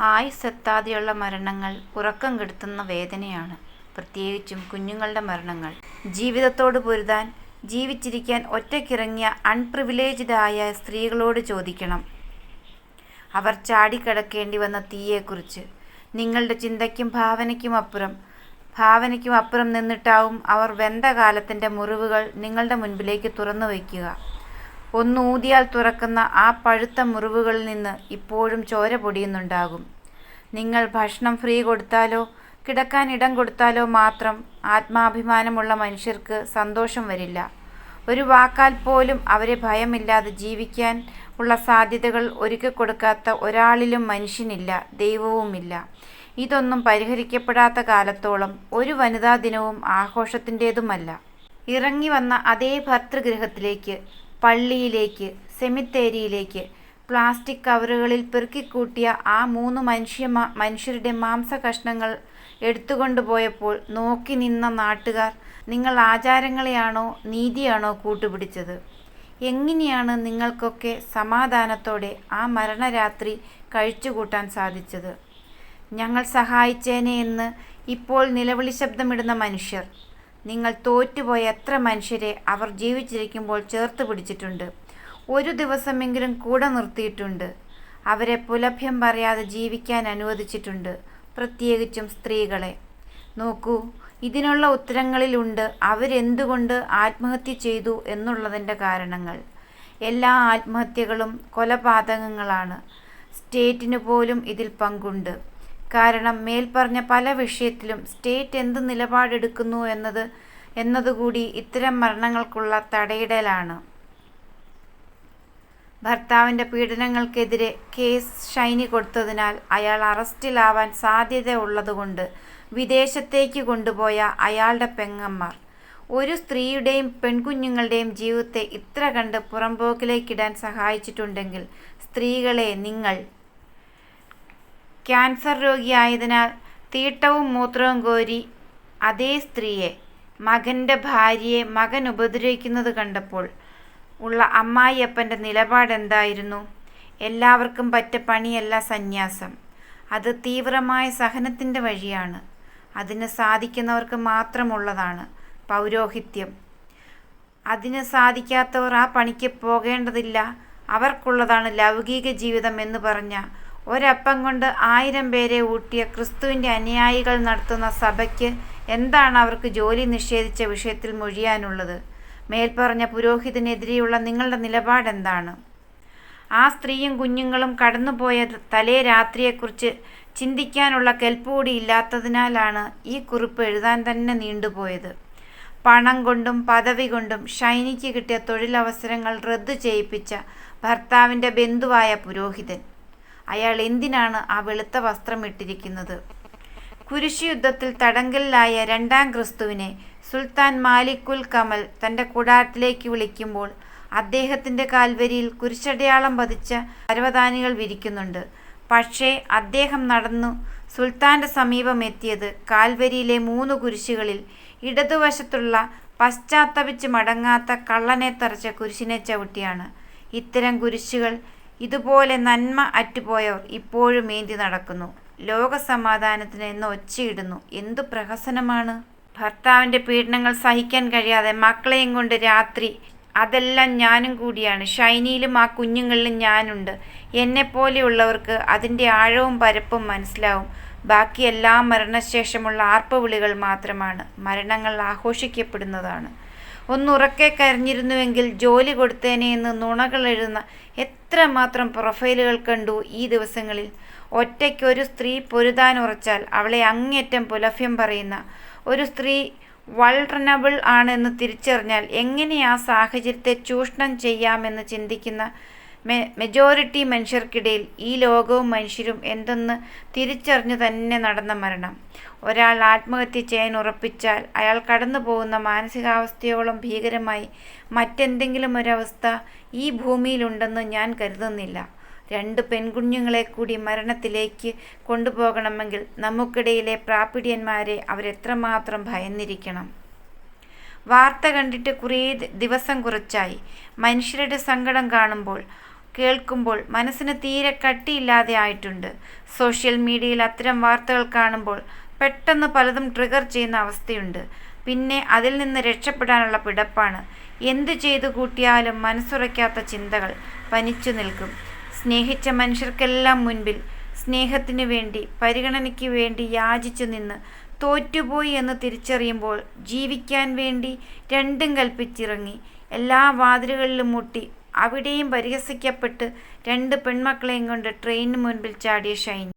ആയുസ്സെത്താതെയുള്ള മരണങ്ങൾ ഉറക്കം കെടുത്തുന്ന വേദനയാണ്. പ്രത്യേകിച്ചും കുഞ്ഞുങ്ങളുടെ മരണങ്ങൾ. ജീവിതത്തോട് പൊരുതാൻ, ജീവിച്ചിരിക്കാൻ ഒറ്റയ്ക്കിറങ്ങിയ അൺപ്രിവിലേജ്ഡ് ആയ സ്ത്രീകളോട് ചോദിക്കണം അവർ ചാടിക്കടക്കേണ്ടി വന്ന തീയെക്കുറിച്ച്. നിങ്ങളുടെ ചിന്തയ്ക്കും ഭാവനയ്ക്കുമപ്പുറം ഭാവനയ്ക്കുമപ്പുറം നിന്നിട്ടാവും അവർ വെന്ത കാലത്തിന്റെ മുറിവുകൾ നിങ്ങളുടെ മുൻപിലേക്ക് തുറന്നുവയ്ക്കുക. ഒന്ന് ഊതിയാൽ തുറക്കുന്ന ആ പഴുത്ത മുറിവുകളിൽ നിന്ന് ഇപ്പോഴും ചോര പൊടിയുന്നുണ്ടാകും. നിങ്ങൾ ഭക്ഷണം ഫ്രീ കൊടുത്താലോ കിടക്കാൻ ഇടം കൊടുത്താലോ മാത്രം ആത്മാഭിമാനമുള്ള മനുഷ്യർക്ക് സന്തോഷം വരില്ല. ഒരു വാക്കാൽ പോലും അവരെ ഭയമില്ലാതെ ജീവിക്കാൻ ഉള്ള സാധ്യതകൾ ഒരുക്കി കൊടുക്കാത്ത ഒരാളിലും മനുഷ്യനില്ല, ദൈവവുമില്ല. ഇതൊന്നും പരിഹരിക്കപ്പെടാത്ത കാലത്തോളം ഒരു വനിതാ ദിനവും ആഘോഷത്തിന്റേതുമല്ല ഇറങ്ങി വന്ന അതേ ഭർതൃഗൃഹത്തിലേക്ക്, പള്ളിയിലേക്ക്, സെമിത്തേരിയിലേക്ക് പ്ലാസ്റ്റിക് കവറുകളിൽ പെറുക്കിക്കൂട്ടിയ ആ മൂന്ന് മനുഷ്യ മനുഷ്യരുടെ മാംസ കഷ്ണങ്ങൾ എടുത്തുകൊണ്ടുപോയപ്പോൾ നോക്കിനിന്ന നാട്ടുകാർ നിങ്ങൾ ആചാരങ്ങളെയാണോ നീതിയാണോ കൂട്ടുപിടിച്ചത്? എങ്ങനെയാണ് നിങ്ങൾക്കൊക്കെ സമാധാനത്തോടെ ആ മരണരാത്രി കഴിച്ചുകൂട്ടാൻ സാധിച്ചത്? ഞങ്ങൾ സഹായിച്ചേനെ എന്ന് ഇപ്പോൾ നിലവിളി ശബ്ദമിടുന്ന മനുഷ്യർ. നിങ്ങൾ തോറ്റുപോയ എത്ര മനുഷ്യരെ അവർ ജീവിച്ചിരിക്കുമ്പോൾ ചേർത്ത് പിടിച്ചിട്ടുണ്ട് ഒരു ദിവസമെങ്കിലും കൂടെ നിർത്തിയിട്ടുണ്ട്, അവരെ പുലഭ്യം പറയാതെ ജീവിക്കാൻ അനുവദിച്ചിട്ടുണ്ട്, പ്രത്യേകിച്ചും സ്ത്രീകളെ. നോക്കൂ, ഇതിനുള്ള ഉത്തരങ്ങളിലുണ്ട് അവരെന്തുകൊണ്ട് ആത്മഹത്യ ചെയ്തു എന്നുള്ളതിന്റെ കാരണങ്ങൾ. എല്ലാ ആത്മഹത്യകളും കൊലപാതകങ്ങളാണ്. സ്റ്റേറ്റിന് പോലും ഇതിൽ പങ്കുണ്ട്. കാരണം മേൽപ്പറഞ്ഞ പല വിഷയത്തിലും സ്റ്റേറ്റ് എന്ത് നിലപാടെടുക്കുന്നു എന്നത് എന്നതുകൂടി ഇത്തരം മരണങ്ങൾക്കുള്ള തടയിടലാണ്. ഭർത്താവിന്റെ പീഡനങ്ങൾക്കെതിരെ കേസ് ഷൈനി കൊടുത്തതിനാൽ അയാൾ അറസ്റ്റിലാവാൻ സാധ്യത ഉള്ളതുകൊണ്ട് വിദേശത്തേക്ക് കൊണ്ടുപോയ അയാളുടെ പെങ്ങന്മാർ, ഒരു സ്ത്രീയുടെയും പെൺകുഞ്ഞുങ്ങളുടെയും ജീവിതത്തെ ഇത്ര കണ്ട് പുറംപോക്കിലേക്കിടാൻ സഹായിച്ചിട്ടുണ്ടെങ്കിൽ സ്ത്രീകളെ നിങ്ങൾ. ക്യാൻസർ രോഗിയായതിനാൽ തീട്ടവും മൂത്രവും കോരി അതേ സ്ത്രീയെ, മകന്റെ ഭാര്യയെ മകൻ ഉപദ്രവിക്കുന്നത് കണ്ടപ്പോൾ ഉള്ള അമ്മായിയപ്പന്റെ നിലപാടെന്തായിരുന്നു? എല്ലാവർക്കും പറ്റ പണിയല്ല സന്യാസം അത് തീവ്രമായ സഹനത്തിന്റെ വഴിയാണ്. അതിന് സാധിക്കുന്നവർക്ക് മാത്രമുള്ളതാണ് പൗരോഹിത്യം. അതിന് സാധിക്കാത്തവർ ആ പണിക്ക് പോകേണ്ടതില്ല അവർക്കുള്ളതാണ് ലൗകിക ജീവിതം എന്ന് പറഞ്ഞ, ഒരപ്പം കൊണ്ട് ആയിരം പേരെ ഊട്ടിയ ക്രിസ്തുവിന്റെ അനുയായികൾ നടത്തുന്ന സഭയ്ക്ക് എന്താണ് അവർക്ക് ജോലി നിഷേധിച്ച വിഷയത്തിൽ മൊഴിയാനുള്ളത്? മേൽപ്പറഞ്ഞ പുരോഹിതനെതിരെയുള്ള നിങ്ങളുടെ നിലപാടെന്താണ്? ആ സ്ത്രീയും കുഞ്ഞുങ്ങളും കടന്നുപോയ തലേ രാത്രിയെക്കുറിച്ച് ചിന്തിക്കാനുള്ള കെൽപ്പൂടി ഇല്ലാത്തതിനാലാണ് ഈ കുറിപ്പ് എഴുതാൻ തന്നെ നീണ്ടുപോയത്. പണം കൊണ്ടും പദവി കൊണ്ടും ഷൈനിക്ക് കിട്ടിയ തൊഴിലവസരങ്ങൾ റദ്ദു ചെയ്യിപ്പിച്ച ഭർത്താവിന്റെ ബന്ധുവായ പുരോഹിതൻ. അയാൾ എന്തിനാണ് ആ വെളുത്ത വസ്ത്രം ഇട്ടിരിക്കുന്നത് കുരിശി യുദ്ധത്തിൽ തടങ്കലിലായ രണ്ടാം ക്രിസ്തുവിനെ സുൽത്താൻ മാലിക്കുൽ കമൽ തന്റെ കൂടാരത്തിലേക്ക് വിളിക്കുമ്പോൾ അദ്ദേഹത്തിന്റെ കാൽവരിയിൽ കുരിശടയാളം പതിച്ച പരവതാനികൾ വിരിക്കുന്നുണ്ട്. പക്ഷേ അദ്ദേഹം നടന്നു സുൽത്താന്റെ സമീപമെത്തിയത് കാൽവരിയിലെ മൂന്ന് കുരിശുകളിൽ ഇടതുവശത്തുള്ള പശ്ചാത്തപിച്ച് മടങ്ങാത്ത കള്ളനെ തറച്ച കുരിശിനെ ചവിട്ടിയാണ്. ഇത്തരം കുരിശുകൾ ഇതുപോലെ നന്മ അറ്റുപോയവർ ഇപ്പോഴും ഏന്തി നടക്കുന്നു. ലോകസമാധാനത്തിന് എന്ന് ഒച്ചയിടുന്നു. എന്തു പ്രഹസനമാണ്? ഭർത്താവിന്റെ പീഡനങ്ങൾ സഹിക്കാൻ കഴിയാതെ മക്കളെയും കൊണ്ട് രാത്രി അതെല്ലാം ഞാനും കൂടിയാണ്. ഷൈനിയിലും ആ കുഞ്ഞുങ്ങളിലും ഞാനുണ്ട്. എന്നെപ്പോലെയുള്ളവർക്ക് അതിന്റെ ആഴവും പരപ്പും മനസ്സിലാവും. ബാക്കിയെല്ലാം മരണശേഷമുള്ള ആർപ്പുവിളികൾ മാത്രമാണ്. മരണങ്ങൾ ആഘോഷിക്കപ്പെടുന്നതാണ്. ഒന്നുറക്കെ കരഞ്ഞിരുന്നുവെങ്കിൽ ജോലി കൊടുത്തേനെ എന്ന് നുണകളെഴുതുന്ന എത്രമാത്രം പ്രൊഫൈലുകൾ കണ്ടു ഈ ദിവസങ്ങളിൽ. ഒറ്റയ്ക്കൊരു സ്ത്രീ പൊരുതാൻ ഉറച്ചാൽ അവളെ അങ്ങേറ്റം പുലഫ്യം പറയുന്ന ഒരു സ്ത്രീ വൾറണബിൾ ആണെന്ന് തിരിച്ചറിഞ്ഞാൽ എങ്ങനെ ആ സാഹചര്യത്തെ ചൂഷണം ചെയ്യാമെന്ന് ചിന്തിക്കുന്ന മെജോറിറ്റി മനുഷ്യർക്കിടയിൽ ഈ ലോകവും മനുഷ്യരും എന്തെന്ന് തിരിച്ചറിഞ്ഞു തന്നെ നടന്ന മരണം. ഒരാൾ ആത്മഹത്യ ചെയ്യാൻ ഉറപ്പിച്ചാൽ അയാൾ കടന്നു പോകുന്ന മാനസികാവസ്ഥയോളം ഭീകരമായി മറ്റെന്തെങ്കിലും ഒരവസ്ഥ ഈ ഭൂമിയിലുണ്ടെന്ന് ഞാൻ കരുതുന്നില്ല. രണ്ട് പെൺകുഞ്ഞുങ്ങളെ കൂടി മരണത്തിലേക്ക് കൊണ്ടുപോകണമെങ്കിൽ നമുക്കിടയിലെ പ്രാപിടിയന്മാരെ അവരെത്രമാത്രം ഭയന്നിരിക്കണം. വാർത്ത കണ്ടിട്ട് കുറേ ദിവസം കുറച്ചായി. മനുഷ്യരുടെ സങ്കടം കാണുമ്പോൾ കേൾക്കുമ്പോൾ മനസ്സിന് തീരെ കട്ടിയില്ലാതെ ആയിട്ടുണ്ട്. സോഷ്യൽ മീഡിയയിൽ അത്തരം വാർത്തകൾ കാണുമ്പോൾ പെട്ടെന്ന് പലതും ട്രിഗർ ചെയ്യുന്ന അവസ്ഥയുണ്ട്. പിന്നെ അതിൽ നിന്ന് രക്ഷപ്പെടാനുള്ള പിടപ്പാണ്. എന്തു ചെയ്തു കൂട്ടിയാലും മനസ്സുറയ്ക്കാത്ത ചിന്തകൾ പനിച്ചു നിൽക്കും. സ്നേഹിച്ച മനുഷ്യർക്കെല്ലാം മുൻപിൽ സ്നേഹത്തിനു വേണ്ടി പരിഗണനയ്ക്ക് വേണ്ടി യാചിച്ചു നിന്ന് തോറ്റുപോയി എന്ന് തിരിച്ചറിയുമ്പോൾ ജീവിക്കാൻ വേണ്ടി രണ്ടും കൽപ്പിച്ചിറങ്ങി എല്ലാ വാതിലുകളിലും മുട്ടി അവിടെയും പരിഹസിക്കപ്പെട്ട് രണ്ട് പെൺമക്കളെയും കൊണ്ട് ട്രെയിനിന് മുൻപിൽ ചാടിയ ഷൈനി.